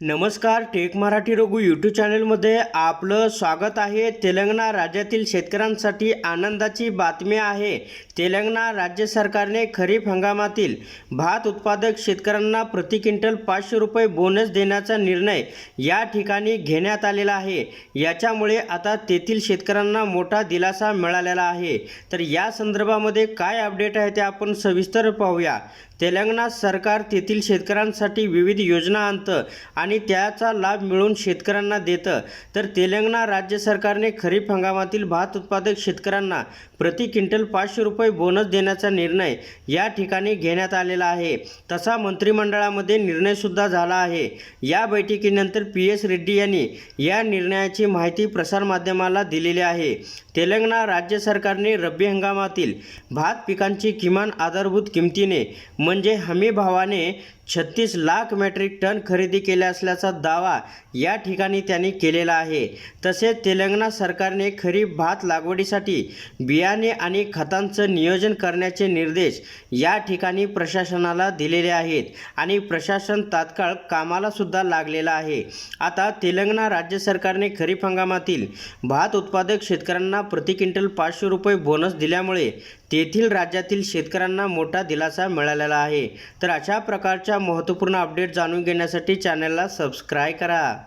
नमस्कार take Marathi Raghu YouTube चॅनलमध्ये आपलं स्वागत आहे. तेलंगणा राज्यातील शेतकऱ्यांसाठी आनंदाची बातमी आहे. तेलंगणा राज्य सरकारने खरीप हंगामातील भात उत्पादक शेतकऱ्यांना प्रति क्विंटल पाचशे रुपये बोनस देण्याचा निर्णय या ठिकाणी घेण्यात आलेला आहे. याच्यामुळे आता तेथील शेतकऱ्यांना मोठा दिलासा मिळालेला आहे. तर या संदर्भामध्ये काय अपडेट आहे ते आपण सविस्तर पाहूया. तेलंगणा सरकार तेथील शेतकऱ्यांसाठी विविध योजना आणतं आणि आणि त्याचा लाभ मिळून शेतकऱ्यांना देतं. तर तेलंगणा राज्य सरकारने खरीप हंगामातील भात उत्पादक शेतकऱ्यांना प्रति क्विंटल पाचशे रुपये बोनस देण्याचा निर्णय या ठिकाणी घेण्यात आलेला आहे. तसा मंत्रिमंडळामध्ये निर्णयसुद्धा झाला आहे. या बैठकीनंतर पी एस रेड्डी यांनी या निर्णयाची माहिती प्रसारमाध्यमाला दिलेली आहे. तेलंगणा राज्य सरकारने रब्बी हंगामातील भात पिकांची किमान आधारभूत किमतीने म्हणजे हमी भावाने छत्तीस लाख मेट्रिक टन खरेदी केल्यास असल्याचा दावा या ठिकाणी त्यांनी केलेला आहे. तसेच तेलंगणा सरकारने खरीप भात लागवडीसाठी बियाणे आणि खतांचं नियोजन करण्याचे निर्देश या ठिकाणी प्रशासनाला दिलेले आहेत आणि प्रशासन तात्काळ कामाला सुद्धा लागलेलं आहे. आता तेलंगणा राज्य सरकारने खरीप हंगामातील भात उत्पादक शेतकऱ्यांना प्रति क्विंटल पाचशे रुपये बोनस दिल्यामुळे तेथील राज्यातील शेतकऱ्यांना मोठा दिलासा मिळालेला आहे. तर अशा प्रकारच्या महत्त्वपूर्ण अपडेट जाणून घेण्यासाठी चॅनलला सबस्क्राईब करा.